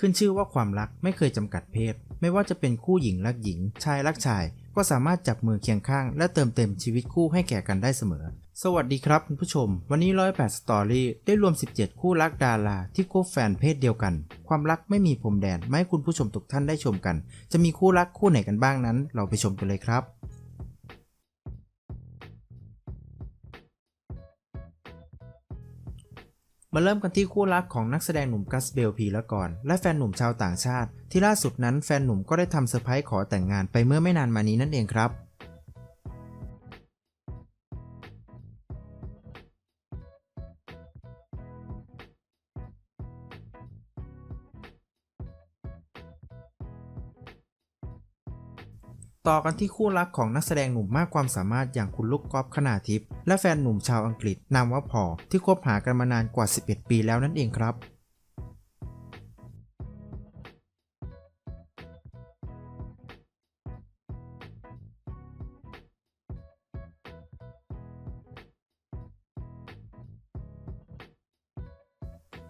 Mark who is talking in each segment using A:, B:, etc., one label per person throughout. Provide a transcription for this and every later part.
A: ขึ้นชื่อว่าความรักไม่เคยจำกัดเพศ ไม่ว่าจะเป็นคู่หญิงรักหญิง ชายรักชาย ก็สามารถจับมือเคียงข้าง และเติมเต็มชีวิตคู่ให้แก่กันได้เสมอ สวัสดีครับคุณผู้ชม วันนี้108สตอรี่ได้รวม 17 คู่รักดาราที่คบแฟนเพศเดียวกัน ความรักไม่มีพรมแดนไมาให้คุณผู้ชมทุกท่านได้ชมกัน จะมีคู่รักคู่ไหนกันบ้างนั้น เราไปชมกันเลยครับ มาเริ่มกันที่คู่รักของนักแสดงหนุ่มกัสเบลพีละก่อน และแฟนหนุ่มชาวต่างชาติ ที่ล่าสุดนั้นแฟนหนุ่มก็ได้ทำเซอร์ไพรส์ขอแต่งงานไปเมื่อไม่นานมานี้นั่นเองครับ ต่อกันที่คู่รักของนักแสดงหนุ่มมากความสามารถอย่างคุณลูกกอล์ฟขนาทิพย์และแฟนหนุ่มชาวอังกฤษนามว่าพอที่คบหากันมานานกว่า 11 ปีแล้วนั่นเองครับ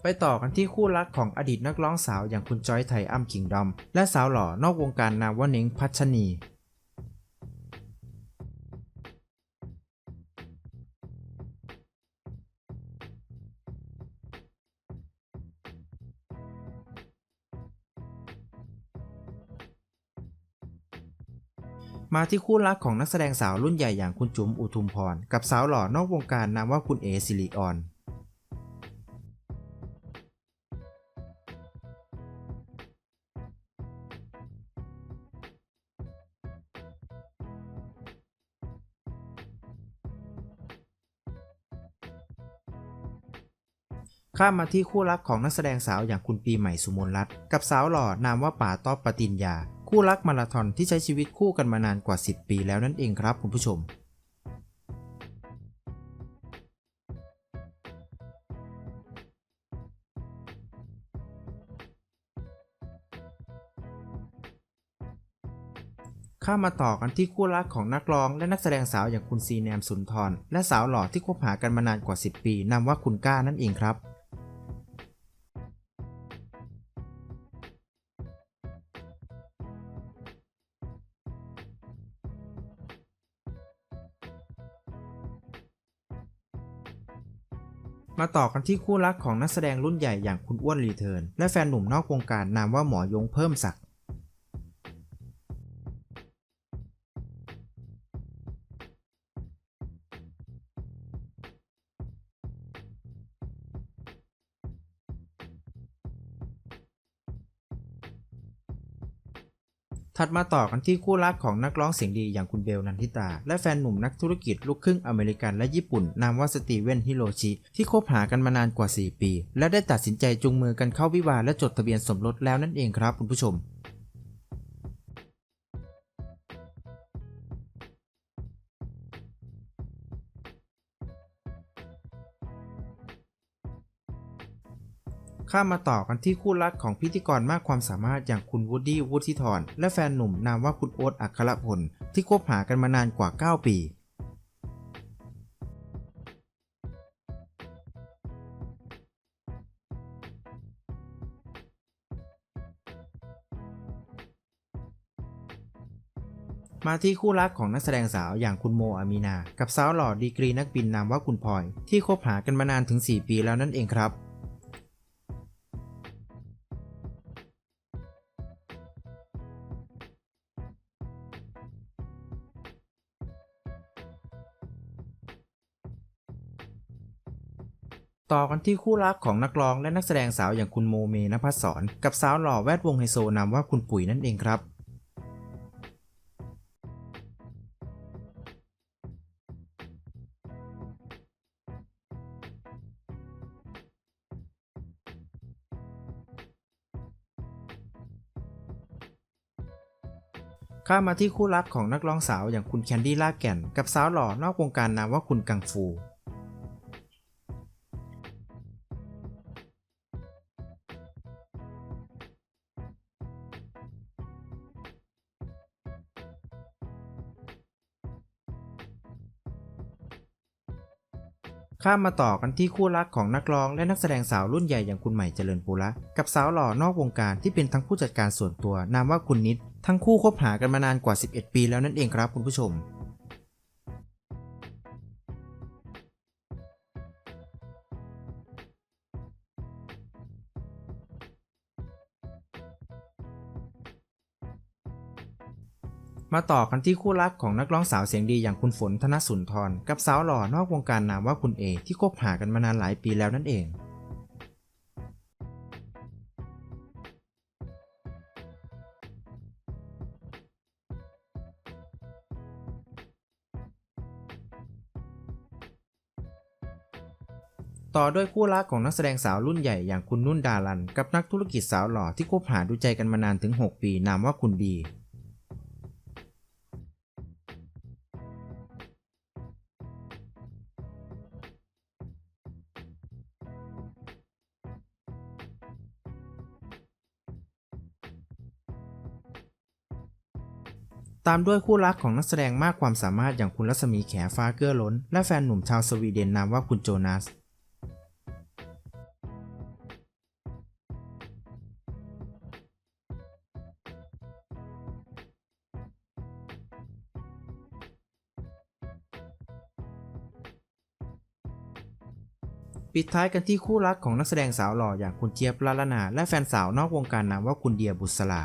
A: ไปต่อกันที่คู่รักของอดีตนักร้องสาวอย่างคุณจอยไทยอ้ำคิงดอม และสาวหล่อนอกวงการนามว่าเน้งพัชนี มาที่คู่รักของนักแสดงสาวรุ่นใหญ่อย่างคุณจุ๋มอุทุมพร กับสาวหล่อนอกวงการนามว่าคุณเอซิลิออนข้ามมาที่คู่รักของนักแสดงสาวอย่างคุณปีใหม่สุมนรัตน์กับสาวหล่อนามว่าป่าต้อปปติญญา คู่รักมาราธอนที่ใช้ชีวิตคู่กันมานานกว่า 10 ปีแล้วนั่นเองครับคุณผู้ชมข้ามาต่อกันที่คู่รักของนักร้องและนักแสดงสาวอย่างคุณซีแนมสุนทร และสาวหล่อที่คบหากันมานานกว่า 10 ปีนามว่าคุณก้านั่นเองครับ มาต่อกันที่คู่รักของนักแสดงรุ่นใหญ่อย่างคุณอ้วนรีเทิร์นและแฟนหนุ่มนอกวงการนามว่าหมอยงเพิ่มศักดิ์ ถัดมาต่อกันที่คู่รักของนักร้องเสียงดีอย่างคุณเบลนันทิตา และแฟนหนุ่มนักธุรกิจลูกครึ่งอเมริกันและญี่ปุ่น นามว่าสตีเวนฮิโรชิ ที่คบหากันมานานกว่า 4 ปี และได้ตัดสินใจจูงมือกันเข้าวิวาและจดทะเบียนสมรสแล้วนั่นเองครับคุณผู้ชม ข้ามาต่อกันที่คู่รักของพิธีกรมากความสามารถอย่างคุณวูดดี้วูดทิทรและแฟนหนุ่มนามว่าคุณโอ๊ตอัครพล ที่คบหากันมานานกว่า 9 ปีมาที่คู่รักของนักแสดงสาวอย่างคุณโมอามีนา กับสาวหล่อดีกรีนักบินนามว่าคุณพลอย ที่คบหากันมานานถึง 4 ปีแล้วนั่นเองครับ ต่อกันที่คู่รักของนักร้องและนักแสดงสาวอย่างคุณโมเมนภัสสรกับสาวหล่อแวดวงไฮโซนามว่าคุณปุ๋ยนั่นเองครับ ข้ามาที่คู่รักของนักร้องสาวอย่างคุณแคนดี้ลากแก่น กับสาวหล่อนอกวงการนามว่าคุณกังฟู ข้ามมาต่อกันที่คู่รักของนักร้องและนักแสดงสาวรุ่นใหญ่อย่างคุณใหม่เจริญปุระกับสาวหล่อนอกวงการที่เป็นทั้งผู้จัดการส่วนตัวนามว่าคุณนิด ทั้งคู่คบหากันมานานกว่า 11 ปีแล้วนั่นเองครับคุณผู้ชม มาต่อกันที่คู่รักของนักร้องสาวเสียงดีอย่างคุณฝนธนสุนทร กับสาวหล่อนอกวงการนามว่าคุณเอที่คบหากันมานานหลายปีแล้วนั่นเองต่อด้วยคู่รักของนักแสดงสาวรุ่นใหญ่อย่างคุณนุ่นดารัน กับนักธุรกิจสาวหล่อที่คบหาดูใจกันมานานถึง 6 ปีนามว่าคุณบี ตามด้วยคู่รักของนักแสดงมากความสามารถอย่างคุณรัศมีแขฟ้าเกื้อล้น และแฟนหนุ่มชาวสวีเดนนามว่าคุณโจนาสปิดท้ายกันที่คู่รักของนักแสดงสาวหล่ออย่างคุณเจี๊ยบลาลนา และแฟนสาวนอกวงการนามว่าคุณเดียบุษลา